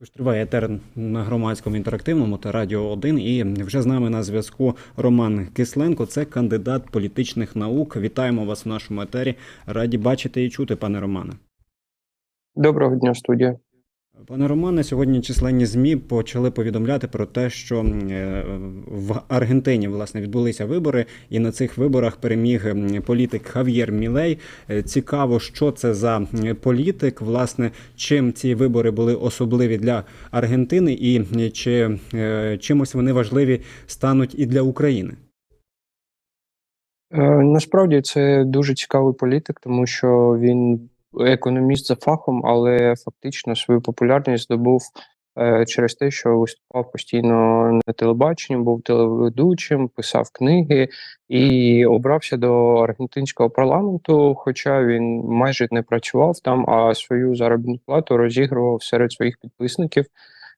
Тож триває етер на громадському інтерактивному та радіо 1. І вже з нами на зв'язку Роман Кисленко. Це кандидат політичних наук. Вітаємо вас в нашому етері. Раді бачити і чути, пане Романе. Доброго дня, студія. Пане Романе, сьогодні численні змі почали повідомляти про те, що е, в Аргентині власне відбулися вибори, і на цих виборах переміг політик Хав'єр Мілей. Е, Цікаво, що це за політик, власне, чим ці вибори були особливі для Аргентини, і е, чи чимось вони важливі стануть і для України. Насправді це дуже цікавий політик, тому що він економіст за фахом, але фактично свою популярність здобув е, через те, що виступав постійно на телебаченні, був телеведучим, писав книги і обрався до аргентинського парламенту. Хоча він майже не працював там, а свою заробітну плату розігрував серед своїх підписників,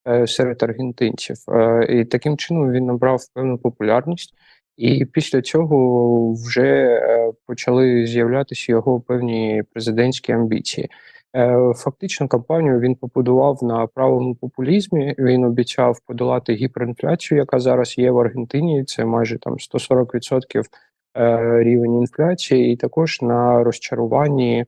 е, серед аргентинців. Е, і таким чином він набрав певну популярність. І після цього вже е, почали з'являтися його певні президентські амбіції. Е, Фактично, кампанію він побудував на правому популізмі. Він обіцяв подолати гіперінфляцію, яка зараз є в Аргентині. Це майже там 140% е, рівень інфляції, і також на розчаруванні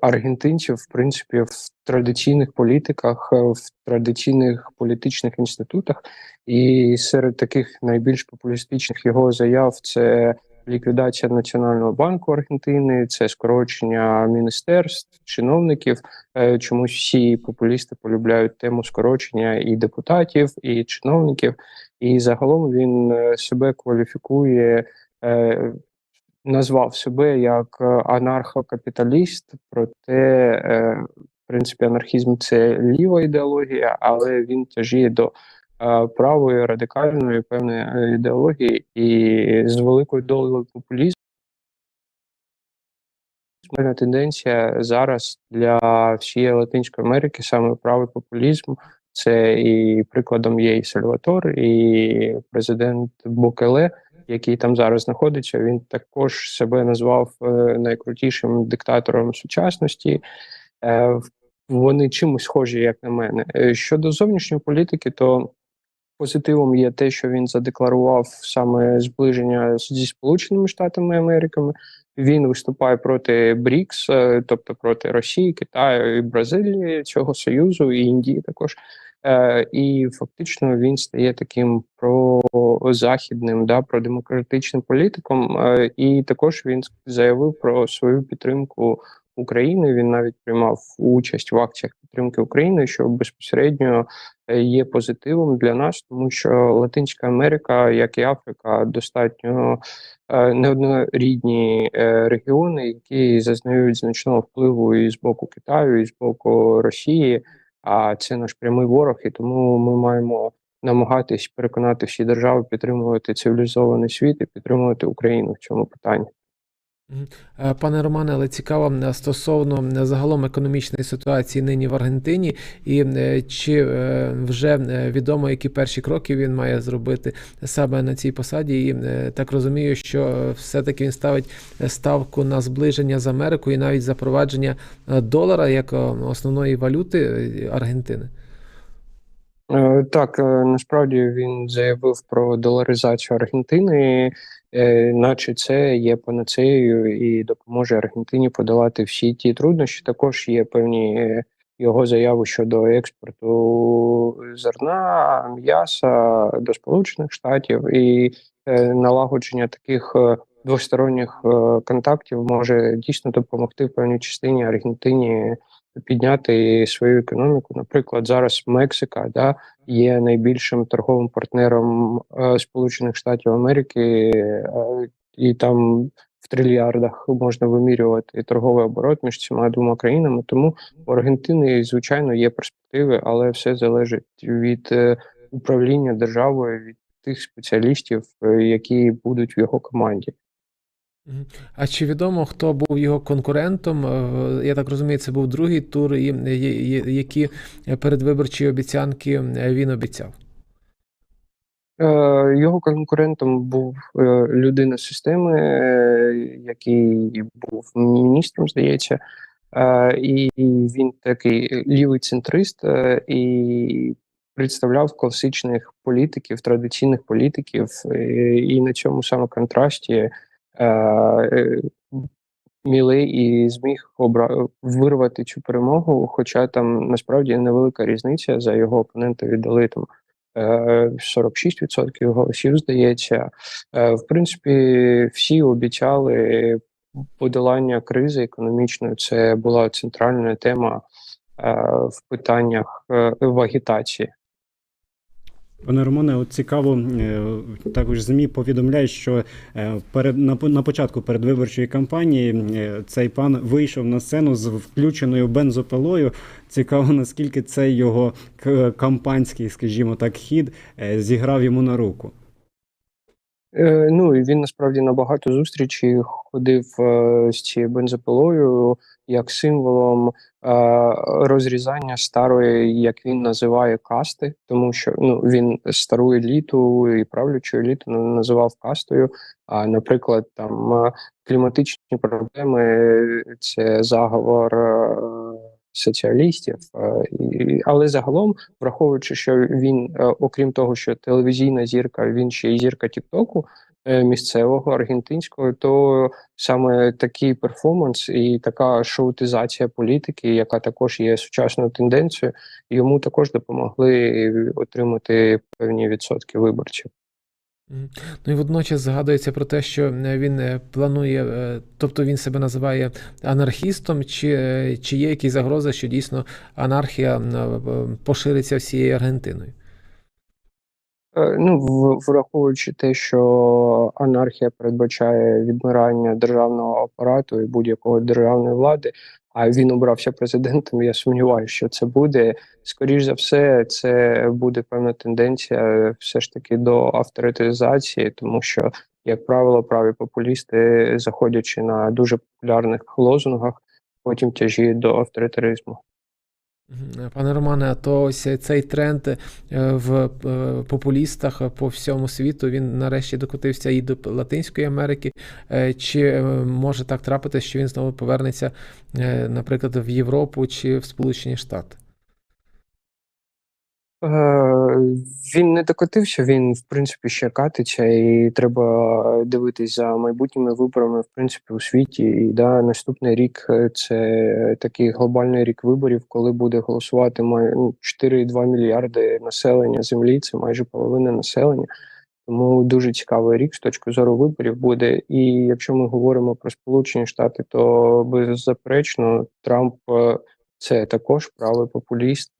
аргентинців, в принципі, в традиційних політиках, е, в традиційних політичних інститутах. І серед таких найбільш популістичних його заяв це ліквідація Національного банку Аргентини, це скорочення міністерств, чиновників. Е, Чомусь всі популісти полюбляють тему скорочення і депутатів, і чиновників. І загалом він е, себе кваліфікує, е, назвав себе як е, анархокапіталіст, проте е, в принципі анархізм це ліва ідеологія, але він тяжіє до е, правої радикальної певної ідеології і з великою долею популізму. Певна тенденція зараз для всієї Латинської Америки саме правий популізм. Це і прикладом є і Сальватор, і президент Букеле, який там зараз знаходиться. Він також себе назвав е, найкрутішим диктатором сучасності. Е, вони чимось схожі, як на мене. Е, Щодо зовнішньої політики, то позитивом є те, що він задекларував саме зближення зі Сполученими Штатами Америками. Він виступає проти БРІКС, тобто проти Росії, Китаю і Бразилії, цього союзу і Індії також. Е, і фактично він стає таким прозахідним, да, продемократичним політиком. Е, і також він заявив про свою підтримку України. Він навіть приймав участь в акціях підтримки України, що безпосередньо е, є позитивом для нас, тому що Латинська Америка, як і Африка, достатньо неоднорідні регіони, які зазнають значного впливу і з боку Китаю, і з боку Росії. А це наш прямий ворог, і тому ми маємо намагатись переконати всі держави підтримувати цивілізований світ і підтримувати Україну в цьому питанні. Е, Пане Романе, але цікаво е, стосовно е, загалом економічної ситуації нині в Аргентині, і чи вже відомо, які перші кроки він має зробити саме на цій посаді. І так розумію, що все-таки він ставить ставку на зближення з Америкою і навіть запровадження долара як основної валюти Аргентини. Так, насправді він заявив про доларизацію Аргентини, наче це є панацеєю і допоможе Аргентині подолати всі ті труднощі. Також є певні е, його заяви щодо експорту зерна, м'яса до Сполучених Штатів і е, налагодження таких е, двосторонніх е, контактів може дійсно допомогти в певній частині Аргентині підняти свою економіку. Наприклад, зараз Мексика да, є найбільшим торговим партнером е, Сполучених Штатів Америки, е, і там в трильярдах можна вимірювати торговий оборот між цими двома країнами. Тому у Аргентини, звичайно, є перспективи, але все залежить від е, управління державою, від тих спеціалістів, які будуть в його команді. А чи відомо, хто був його конкурентом? Е, Я так розумію, це був другий тур, і е, які передвиборчі обіцянки е, він обіцяв. Е, Його конкурентом був е, людина системи, е, який був міністром, здається. Е, і він такий лівий центрист е, і представляв класичних політиків, традиційних політиків, е, і на цьому саме контрасті е, е, і зміг обра... вирвати цю перемогу, хоча там насправді невелика різниця за його опонента віддали там е, 46% голосів, здається. Е, В принципі, всі обіцяли подолання кризи економічної. Це була центральна тема е, в питаннях е, в агітації. Пане Романе, от цікаво, е, також ЗМІ повідомляють, що е, перед на, на початку передвиборчої кампанії е, цей пан вийшов на сцену з включеною бензопилою. Цікаво, наскільки цей його кампанський, скажімо так, хід зіграв йому на руку. Е, ну і він насправді на багато зустрічей ходив е, з цією бензопилою як символом е, розрізання старої, як він називає, касти, тому що ну він стару еліту і правлячу еліту називав кастою. А наприклад, там кліматичні проблеми це заговор. Соціалістів, е, але загалом, враховуючи, що він, е, окрім того, що телевізійна зірка, він ще й зірка Тіктоку е, місцевого аргентинського, то саме такий перформанс і така шоутизація політики, яка також є сучасною тенденцією, йому також допомогли отримати певні відсотки виборців. Ну і водночас згадується про те, що е, він е, планує, е, тобто він себе називає анархістом, чи, чи є якісь загрози, що дійсно анархія пошириться всією Аргентиною? Е, Ну, враховуючи те, що анархія передбачає відмирання державного апарату і будь-якої державної влади, а він обрався президентом, я сумніваюся, що це буде. Скоріш за все, це буде певна тенденція все ж таки до авторитаризації, тому що, як правило, праві популісти, заходячи на дуже популярних лозунгах, потім тяжіють до авторитаризму. Пане Романе, а то ось цей тренд е, в е, популістах по всьому світу він нарешті докотився і до Латинської Америки. Е, Чи може так трапитися, що він знову повернеться, наприклад, в Європу чи в Сполучені Штати? Е, Він не докотився, він в принципі ще катиться, і треба дивитись за майбутніми виборами, в принципі, у світі. І да, наступний рік е, це такий глобальний рік виборів, коли буде голосувати май- ну, 4,2 мільярди населення землі. Це майже половина населення. Тому дуже цікавий рік з точки зору виборів буде. І якщо ми говоримо про Сполучені Штати, то беззаперечно Трамп е, це також правий популіст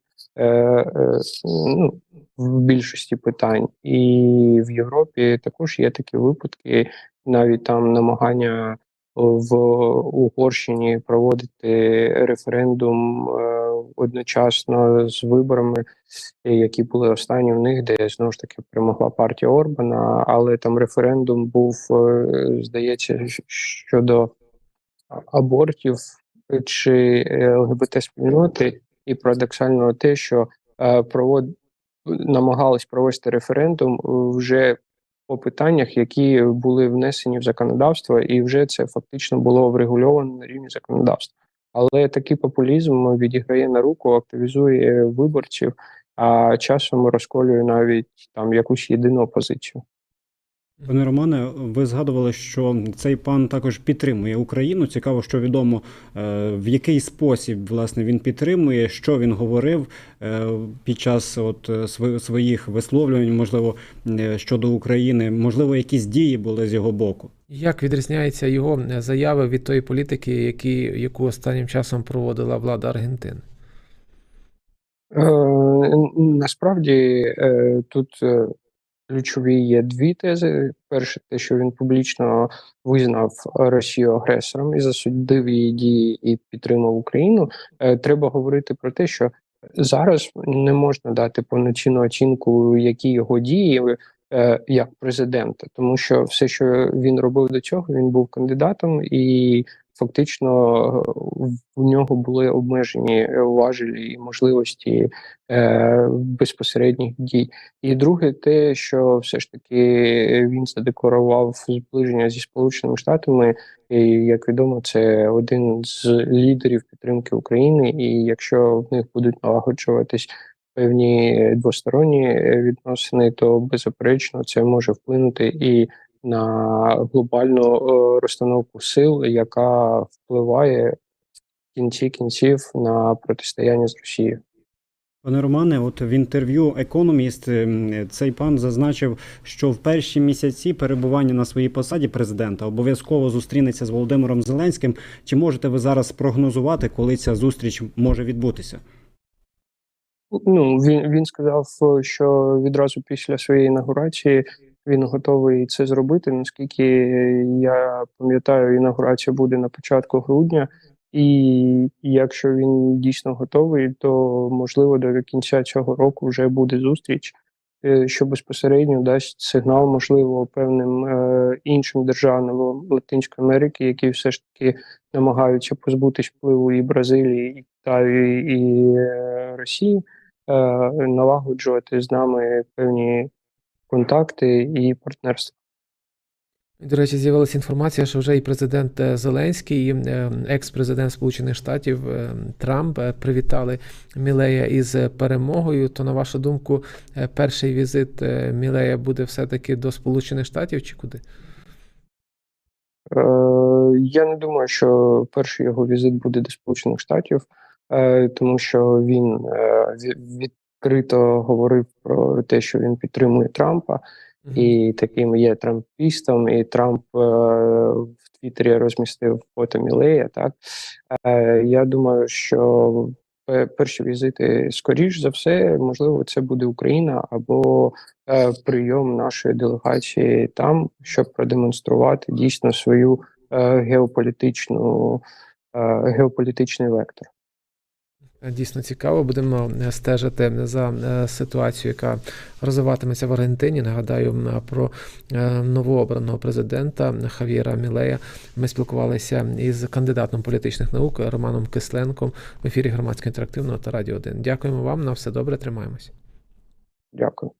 ну, в більшості питань. І в Європі також є такі випадки, навіть там намагання в Угорщині проводити референдум е, одночасно з виборами, е, які були останні в них, де знову ж таки перемогла партія Орбана, але там референдум був, е, здається, щодо абортів чи ЛГБТ спільноти, і парадоксально те, що е, провод намагались провести референдум е, вже по питаннях, які були внесені в законодавство, і вже це фактично було врегульовано на рівні законодавства. Але такий популізм відіграє на руку, активізує виборців, а часом розколює навіть там якусь єдину опозицію. Пане Романе, ви згадували, що цей пан також підтримує Україну. Цікаво, що відомо, е, в який спосіб власне він підтримує, що він говорив е, під час от е, своїх висловлювань, можливо, щодо України, можливо, якісь дії були з його боку. Як відрізняються його заяви від тої політики, які, яку останнім часом проводила влада Аргентини? Насправді тут ключові є дві тези. Перше, те, що він публічно визнав Росію агресором і засудив її дії і підтримав Україну. Е, Треба говорити про те, що зараз не можна дати повноцінну оцінку, які його дії як президента, тому що все, що він робив до цього, він був кандидатом, і фактично е, в нього були обмежені е, важелі і можливості е, безпосередніх дій. І друге, те, що все ж таки він задекларував зближення зі Сполученими Штатами, і як відомо, це один з лідерів підтримки України. І якщо в них будуть налагоджуватись певні двосторонні е, відносини, то беззаперечно це може вплинути і на глобальну е, розстановку сил, яка впливає в кінці кінців на протистояння з Росією. Пане Романе, от в інтерв'ю Економіст цей пан зазначив, що в перші місяці перебування на своїй посаді президента обов'язково зустрінеться з Володимиром Зеленським. Чи можете ви зараз прогнозувати, коли ця зустріч може відбутися? Ну він він сказав, що відразу після своєї інаугурації він готовий це зробити. Наскільки я пам'ятаю, інаугурація буде на початку грудня, і якщо він дійсно готовий, то можливо до кінця цього року вже буде зустріч, е, що безпосередньо дасть сигнал, можливо, певним е, іншим державам Латинської Америки, які все ж таки намагаються позбутись впливу і Бразилії, і Китаю, і е, Росії, е, налагоджувати з нами певні контакти і партнерства. До речі, з'явилася інформація, що вже і президент е, Зеленський, і е, екс-президент Сполучених Штатів е, Трамп е, привітали Мілея із перемогою. То, на вашу думку, е, перший візит е, Мілея буде все-таки до Сполучених Штатів чи куди? Е, Я не думаю, що перший його візит буде до Сполучених Штатів, е, тому що він е, відкрито говорив про те, що він підтримує Трампа, і таким є трампістом. І Трамп е, в Твіттері розмістив фото Мілея. Так е, я думаю, що перші візити, скоріш за все, можливо, це буде Україна або е, прийом нашої делегації там, щоб продемонструвати дійсно свою е, геополітичну е, геополітичний вектор. Дійсно цікаво. Будемо е, стежити за е, ситуацією, яка розвиватиметься в Аргентині. Нагадаю про е, новообраного президента Хав'єра Мілея. Ми спілкувалися із кандидатом політичних наук Романом Кисленком в ефірі громадського інтерактивного та радіо 1. Дякуємо вам. На все добре. Тримаємось. Дякую.